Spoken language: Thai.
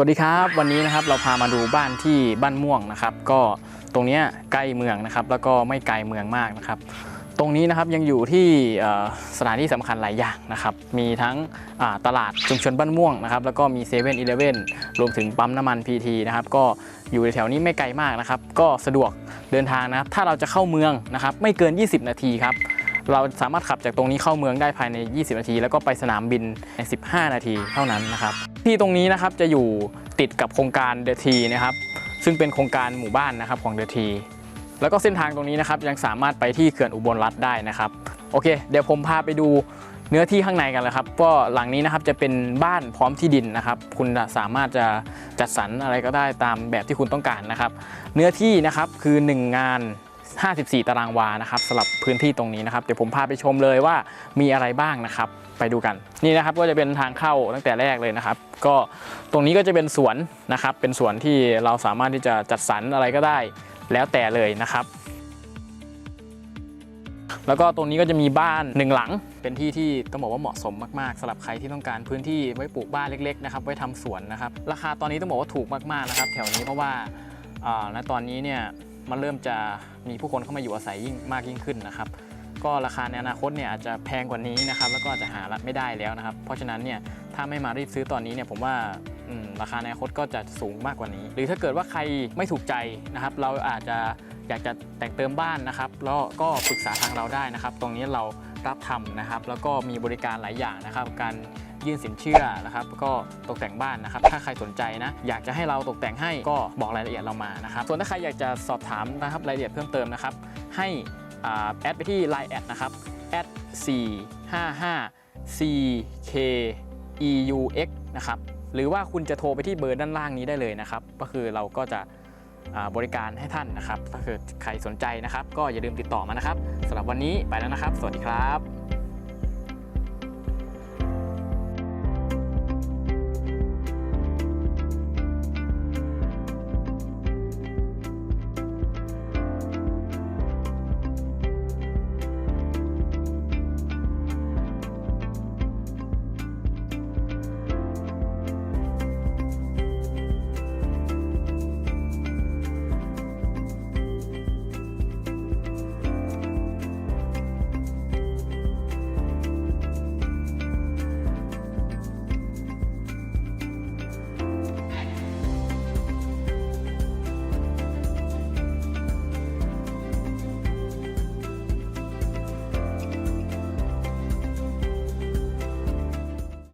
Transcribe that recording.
วัสดีครับ วันนี้นะครับเราพามาดูบ้านที่บ้านม่วงนะครับ ก็ตรงนี้ใกล้เมืองนะครับ แล้วก็ไม่ไกลเมืองมากนะครับ ตรงนี้นะครับยังอยู่ที่สถานที่สำคัญหลายอย่างนะครับ มีทั้งตลาดชุมชนบ้านม่วงนะครับ แล้วก็มีเซเว่นอีเลฟเว่นรวมถึงปั๊มน้ำมันพีทีนะครับ ก็อยู่แถวนี้ไม่ไกลมากนะครับ ก็สะดวกเดินทางนะครับ ถ้าเราจะเข้าเมืองนะครับ ไม่เกิน 20 นาทีครับ เราสามารถขับจากตรงนี้เข้าเมืองได้ภายใน 20 นาที แล้วก็ไปสนามบินใน 15 นาทีเท่านั้นนะครับที่ตรงนี้นะครับจะอยู่ติดกับโครงการเดอะทีนะครับซึ่งเป็นโครงการหมู่บ้านนะครับของเดอะทีแล้วก็เส้นทางตรงนี้นะครับยังสามารถไปที่เขื่อนอุบลรัฐได้นะครับโอเค เดี๋ยวผมพาไปดูเนื้อที่ข้างในกันเลยครับก็หลังนี้นะครับจะเป็นบ้านพร้อมที่ดินนะครับ คุณสามารถจะจัดสรรอะไรก็ได้ตามแบบที่คุณต้องการนะครับ เนื้อที่นะครับคือ 1 งาน 54 ตารางวานะครับสำหรับพื้นที่ตรงนี้นะครับเดี๋ยวผมพาไปชมเลยว่ามีอะไรบ้างนะครับไปดูกันนี่นะครับก็จะเป็นทางเข้าตั้งแต่แรกเลยนะครับ ก็ตรงนี้ก็จะเป็นสวนนะครับ เป็นสวนที่เราสามารถที่จะจัดสรรอะไรก็ได้แล้วแต่เลยนะครับ แล้วก็ตรงนี้ก็จะมีบ้านหนึ่งหลัง เป็นที่ที่ต้องบอกว่าเหมาะสมมากๆสำหรับใครที่ต้องการพื้นที่ไว้ปลูกบ้านเล็กๆนะครับไว้ทำสวนนะครับ ราคาตอนนี้ต้องบอกว่าถูกมากๆนะครับ แถวนี้เพราะว่าอ่าณตอนนี้เนี่ย มันเริ่มจะมีผู้คนเข้ามาอยู่อาศัยยิ่งมากยิ่งขึ้นนะครับ ก็ราคาในอนาคตเนี่ยอาจจะแพงกว่านี้นะครับ แล้วก็อาจจะหาไม่ได้แล้วนะครับ เพราะฉะนั้นเนี่ยถ้าไม่มารีบซื้อตอนนี้เนี่ยผมว่าราคาในอนาคตก็จะสูงมากกว่านี้ หรือถ้าเกิดว่าใครไม่ถูกใจนะครับ เราอาจจะอยากจะแต่งเติมบ้านนะครับ แล้วก็ปรึกษาทางเราได้นะครับ ตรงนี้เรา รับทำนะครับ แล้วก็มีบริการหลายอย่างนะครับ การยื่นสินเชื่อนะครับ ก็ตกแต่งบ้านนะครับ ถ้าใครสนใจนะ อยากจะให้เราตกแต่งให้ก็บอกรายละเอียดเรามานะครับ ส่วนถ้าใครอยากจะสอบถามนะครับรายละเอียดเพิ่มเติมนะครับ ให้อ่าแอดไปที่ Line แอดนะครับแอด455 CKEUX นะครับ หรือว่าคุณจะโทรไปที่เบอร์ด้านล่างนี้ได้เลยนะครับ ก็คือเราก็จะ บริการให้ท่านนะครับถ้าเกิดใครสนใจนะครับ ก็อย่าลืมติดต่อมานะครับสำหรับวันนี้ไปแล้วนะครับ สวัสดีครับ